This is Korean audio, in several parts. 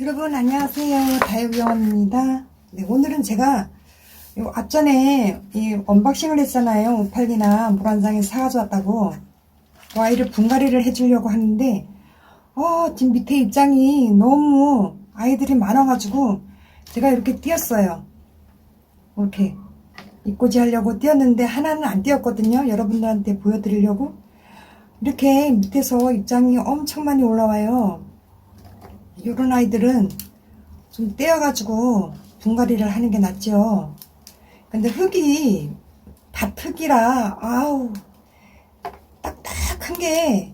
여러분 안녕하세요. 다육영원입니다. 네, 오늘은 제가 요 앞전에 이 언박싱을 했잖아요. 오팔기나 물안장에 사가져 왔다고. 그 아이를 분갈이를 해주려고 하는데 어 지금 밑에 입장이 너무 아이들이 많아가지고 제가 이렇게 띄었어요. 이렇게 입고지 하려고 띄었는데 하나는 안 띄었거든요. 여러분들한테 보여드리려고. 이렇게 밑에서 입장이 엄청 많이 올라와요 이런 아이들은 좀 떼어가지고 분갈이를 하는 게 낫죠. 근데 흙이 밭 흙이라 아우 딱딱한 게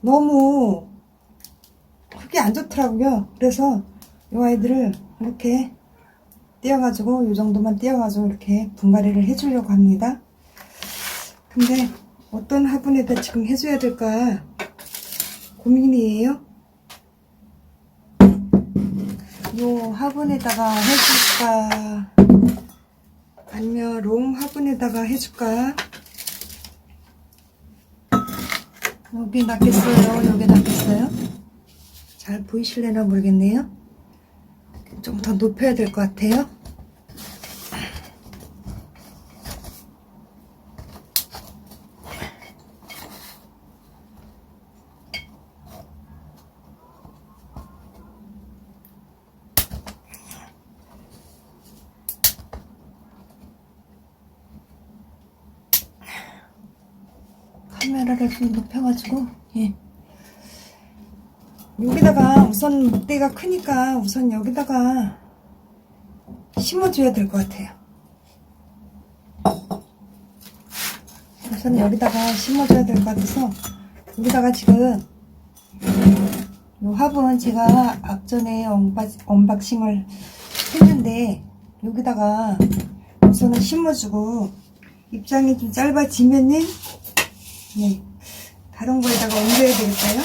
너무 흙이 안 좋더라고요. 그래서 이 아이들을 이렇게 떼어가지고 이 정도만 떼어가지고 이렇게 분갈이를 해주려고 합니다. 근데 어떤 화분에다 지금 해줘야 될까 고민이에요. 요 화분에다가 해줄까? 아니면 롱 화분에다가 해줄까? 여기 낫겠어요? 여기 낫겠어요? 잘 보이실래나 모르겠네요. 좀 더 높여야 될 것 같아요. 카메라를 좀 높여가지고 예. 여기다가 우선 목대가 크니까 우선 여기다가 심어줘야 될 것 같아요. 우선 여기다가 심어줘야 될 것 같아서 여기다가 지금 요 화분 제가 앞전에 언박, 언박 싱을 했는데 여기다가 우선은 심어주고 입장이 좀 짧아지면은 네. 다른 거에다가 옮겨야 되겠어요?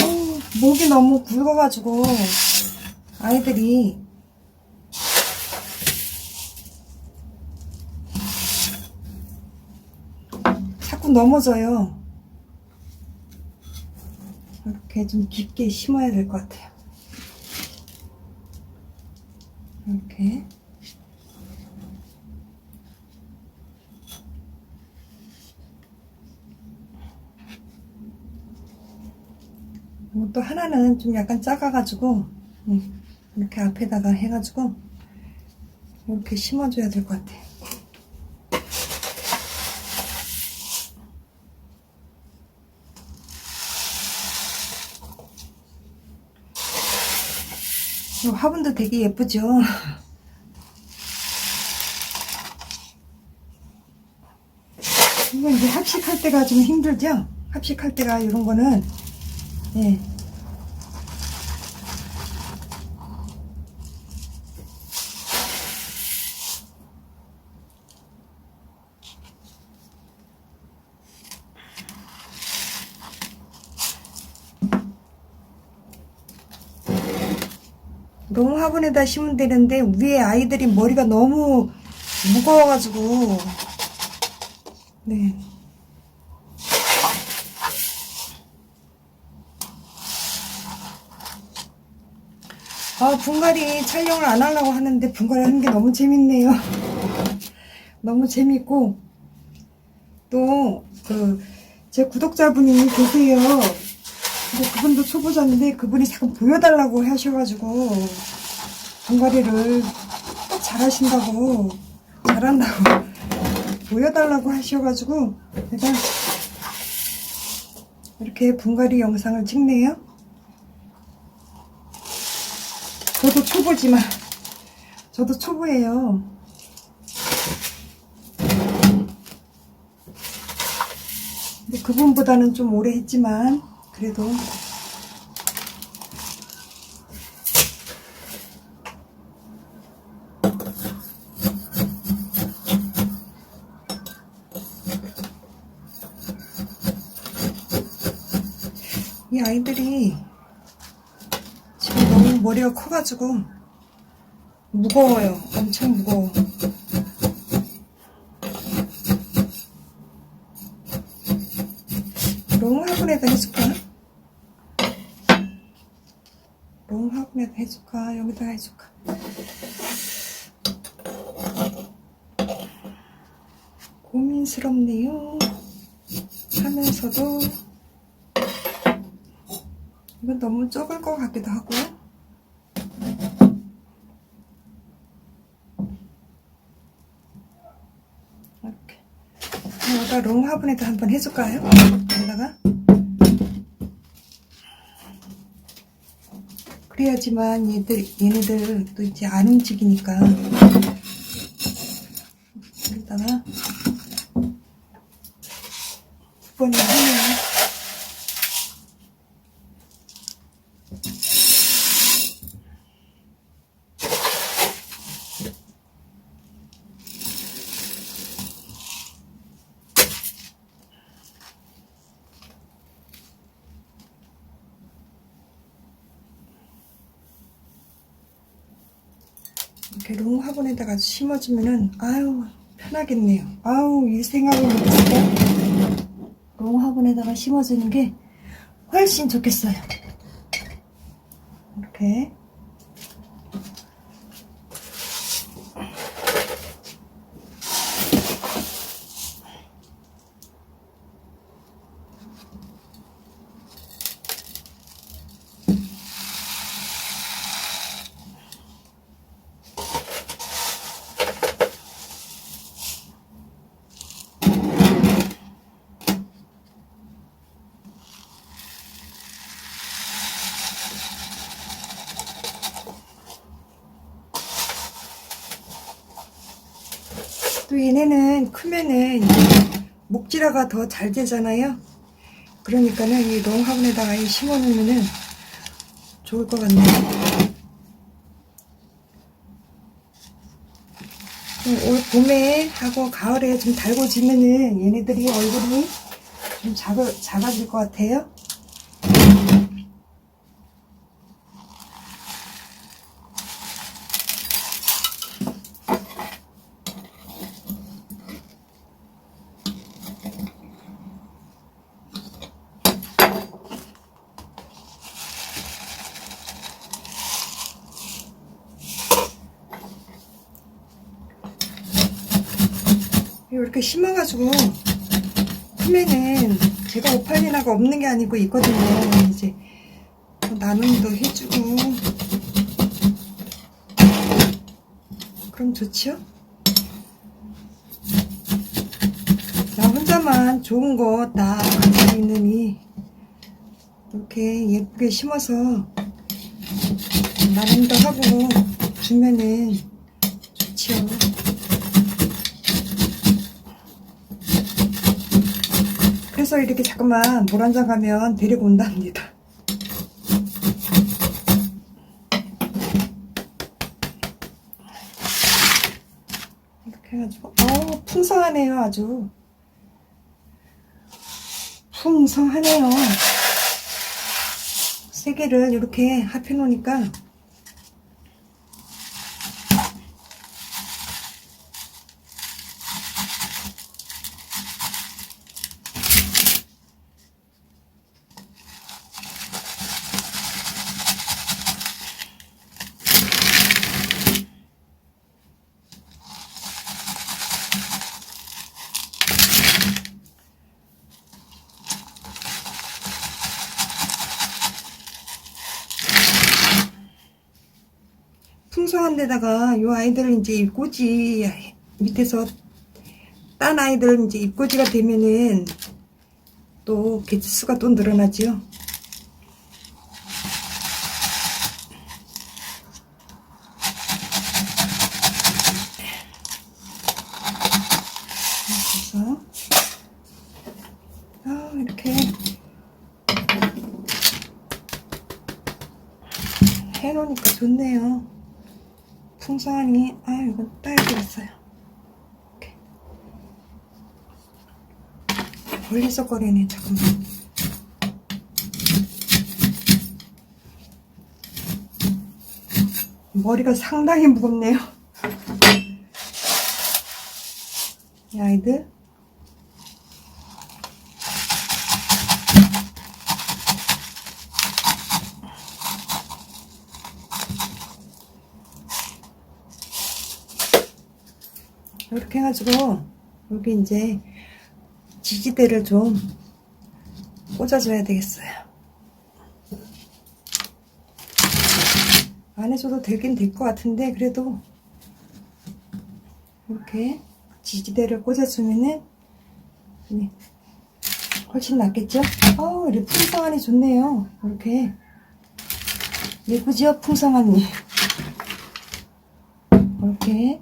아우, 목이 너무 굵어가지고 아이들이 자꾸 넘어져요. 이렇게 좀 깊게 심어야 될 것 같아요. 이렇게 그리고 또 하나는 좀 약간 작아가지고 음, 이렇게 앞에다가 해가지고 이렇게 심어줘야 될 것 같아요. 이 화분도 되게 예쁘죠? 이거 이제 합식할 때가 좀 힘들죠? 합식할 때가 이런 거는 예. 너무 화분에다 심으면 되는데 위에 아이들이 머리가 너무 무거워가지고. 네. 아 분갈이 촬영을 안 하려고 하는데 분갈이 하는 게 너무 재밌네요. 너무 재밌고. 또 그 제 구독자분이 계세요 그분도 초보자인데 그분이 자꾸 보여달라고 하셔가지고 분갈이를 꼭 잘하신다고 잘한다고 보여달라고 하셔가지고 제가 이렇게 분갈이 영상을 찍네요. 저도 초보지만 저도 초보예요. 근데 그분보다는 좀 오래 했지만 그래도 이 아이들이 지금 너무 머리가 커가지고 무거워요. 엄청 무거워. 롱 화분에다 해줄 까? 롱 화분에다 해줄까? 여기다 해줄까? 고민스럽네요. 하면서도 이건 너무 적을 것 같기도 하고요. 이렇게 여기다 롱 화분에다 한번 해줄까요? 그래야지만 얘들 얘네들 또 이제 안 움직이니까 여기다가 두 번을 하면 이렇게 롱 화분에다가 심어주면은 아유 편하겠네요. 아우 이 생각을 못했어. 롱 화분에다가 심어주는 게 훨씬 좋겠어요. 이렇게 또 얘네는 크면은 목질화가 더 잘 되잖아요. 그러니까는 이롱 화분에다가 이 심어 놓으면은 좋을 것 같네요. 좀올 봄에 하고 가을에 좀 달궈지면은 얘네들이 얼굴이 좀 작아, 작아질 것 같아요. 이렇게 심어가지고 크면은 제가 오팔리나가 없는 게 아니고 있거든요. 이제 뭐 나눔도 해주고 그럼 좋지요? 나 혼자만 좋은 거 다 가지고 있느니 이렇게 예쁘게 심어서 나눔도 하고 주면은 좋지요. 그래서 이렇게 자꾸만 물 한 잔 가면 데리고 온답니다. 이렇게 해가지고, 어 풍성하네요, 아주. 풍성하네요. 세 개를 이렇게 합해 놓으니까 풍성한 데다가 요 아이들 이제 입꼬지 밑에서 딴 아이들 이제 입꼬지가 되면은 또 개체수가 또 늘어나지요. 아 해놓으니까 좋네요. 풍선이 아유 이건 되겠어요. 이렇게 걸리적거리네 잠깐만. 머리가 상당히 무겁네요. 이 아이들 이렇게 해가지고 여기 이제 지지대를 좀 꽂아줘야 되겠어요. 안 해줘도 되긴 될 것 같은데 그래도 이렇게 지지대를 꽂아주면은 네, 훨씬 낫겠죠? 어우, 이렇게 풍성하니 좋네요. 이렇게 예쁘죠? 풍성하니. 이렇게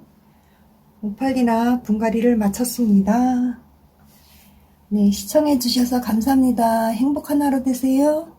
오팔리나 분갈이를 마쳤습니다. 네, 시청해주셔서 감사합니다. 행복한 하루 되세요.